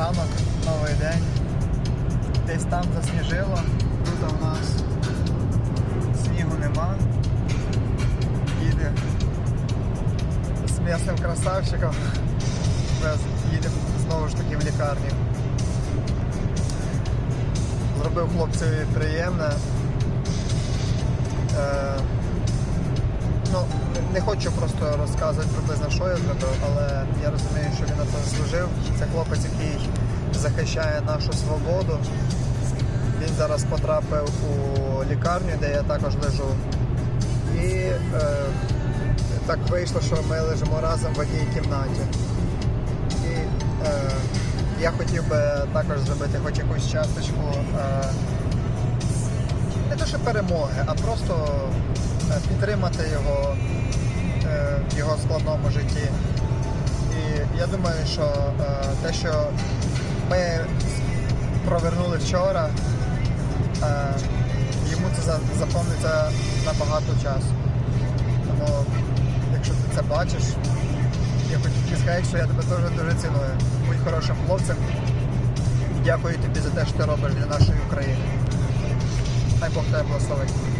ранок, новий день. Десь там засніжило, тут у нас снігу нема. Їде з м'ясним красавчиком. Їдемо знову ж таки в лікарню. Зробив хлопцеві приємне. Е, ну, не- хочу просто розказувати приблизно, що я зробив, але я розумію, що він на це заслужив. Це хлопець, який захищає нашу свободу. Він зараз потрапив у лікарню, де я також лежу. І е, так вийшло, що ми лежимо разом в одній кімнаті. І е, я хотів би також зробити хоч якусь часточку е, не то, що перемоги, а просто підтримати його е, в його складному житті. І я думаю, що е, те, що ми провернули вчора, е, йому це за- запомниться на багато часу. Тому, якщо ти це бачиш, я хочу тобі сказати, що я тебе теж дуже ціную. Будь хорошим хлопцем. Дякую тобі за те, що ти робиш для нашої України. Хай Бог тебе благословить.